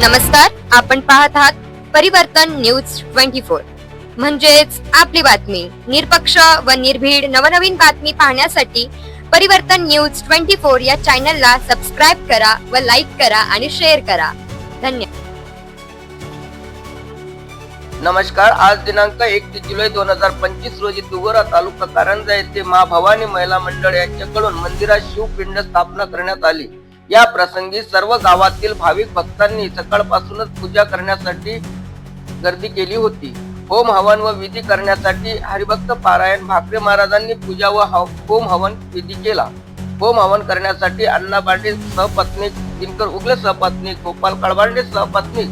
नमस्कार आपण पाहत आहात परिवर्तन न्यूज ट्वेंटी फोर. म्हणजेच आपली बातमी निरपक्ष व निर्भीड नवनवीन बातमी पाहण्यासाठी परिवर्तन न्यूज ट्वेंटी फोर या चॅनलला सबस्क्राईब करा व लाईक करा आणि शेअर करा. धन्यवाद. नमस्कार आज दिनांक एक ते जुलै दोन हजार पंचवीस रोजी दुगोरा तालुका कारंजा येथे मा भवानी महिला मंडळ यांच्याकडून मंदिरात शिवपिंड स्थापना करण्यात आली. या प्रसंगी सर्व गावातील भाविक भक्तांनी सकाळपासूनच पूजा करण्यासाठी गर्दी केली होती. होम हवन व विधी करण्यासाठी हरिभक्त पारायण भाकरे महाराजांनी पूजा व हव- होम हवन विधी केला. होम हवन करण्यासाठी अण्णा बांडे सहपत्नीक दिनकर उगले सहपत्नीक गोपाल कळबांडे सहपत्नीक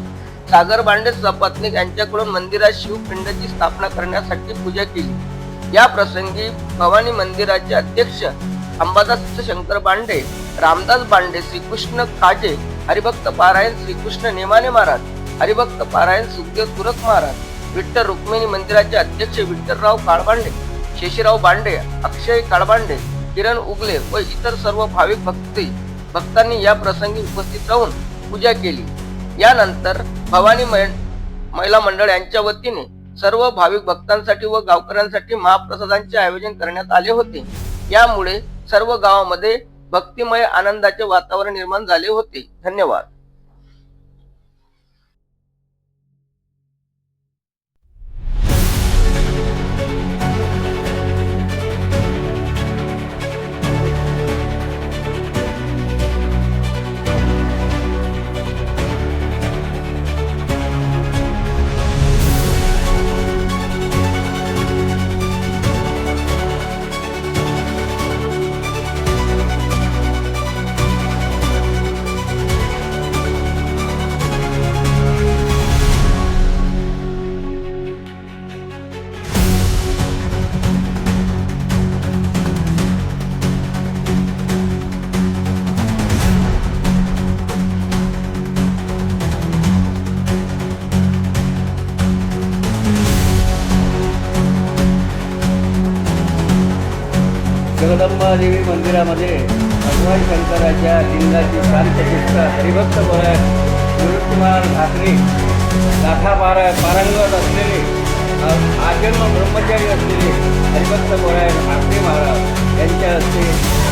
सागर बांडे सहपत्नीक यांच्याकडून मंदिरात शिवपिंडाची स्थापना करण्यासाठी पूजा केली. या प्रसंगी भवानी मंदिराचे अध्यक्ष अंबादास शंकर बांडे रामदास बांडे श्रीकृष्ण काजे हरिभक्त पारायण श्रीकृष्ण नेमाने महाराज हरिभक्त पारायण सुखदेव तुरक महाराज विठ्ठल रुक्मिणी मंदिराचे अध्यक्ष विठ्ठलराव काळबांडे शेषराव बांडे अक्षय काळबांडे किरण उगले व इतर सर्व भाविक भक्ती भक्तांनी या प्रसंगी उपस्थित राहून पूजा केली. यानंतर भवानी मै- महिला मंडळ यांच्या वतीने सर्व भाविक भक्तांसाठी व गावकऱ्यांसाठी महाप्रसादांचे आयोजन करण्यात आले होते. यामुळे सर्व गावामध्ये भक्तिमय आनंदाचे वातावरण निर्माण झाले होते. धन्यवाद. जगदंबादेवी मंदिरामध्ये भगवान शंकराच्या लिंगाची प्राणप्रतिष्ठा हरिभक्त पराय गुरुकुमार ठाकरे गाथा पारा पारंगत असलेले आजन्म ब्रह्मचारी असलेले हरिभक्त पराय ठाकरे महाराज यांच्या हस्ते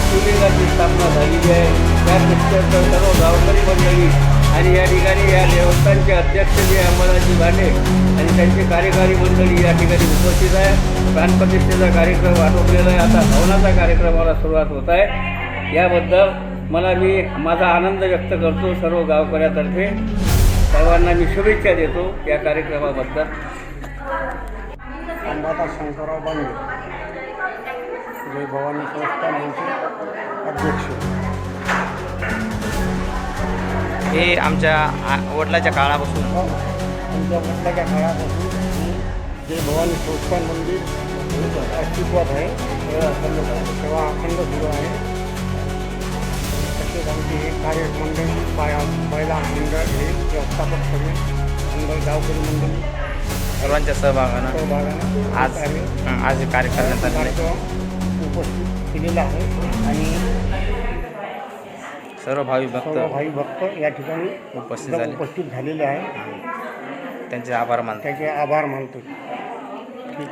शिवलिंगाची स्थापना झालेली आहे. त्या निश्चित सर्व गावकरी मंडळी आणि या ठिकाणी या देवस्थानचे अध्यक्ष जे अंबादाजी भांडे आणि त्यांची कार्यकारी मंडळी या ठिकाणी उपस्थित आहे. प्राणप्रतिष्ठेचा कार्यक्रम आटोपलेला आहे. आता हवनाचा कार्यक्रमाला सुरुवात होत आहे. याबद्दल मला मी माझा आनंद व्यक्त करतो सर्व गावकऱ्यातर्फे. सर्वांना मी शुभेच्छा देतो या कार्यक्रमाबद्दल. अंबादास शंकरराव बांगे जय भवानी संस्थान यांचे अध्यक्ष. हे आमच्या आ- वडिलाच्या काळापासून. आमच्या वडिलाच्या काळापासून ही जय भवानी संस्थान मंदिर अस्तित्वात आहे अखंड सेवा अखंड सुरू आहे. तसेच आमची हे कार्यमंडळ बाया महिला मंडळ हे व्यवस्थापक सगळे मंडळ गावकरी मंडळी सर्वांच्या सहभागानं सहभागानं आज आम्ही आज हे कार्य करण्यात आलेला आहे. कार्यक्रम उपस्थित केलेला आहे. आणि सर्व भावी सर्व भक्त भाई भक्त या ठिकाणी उपस्थित झाले. उपस्थित झालेले आहे त्यांचे आभार मानतो. त्याचे आभार मानतो. ठीक.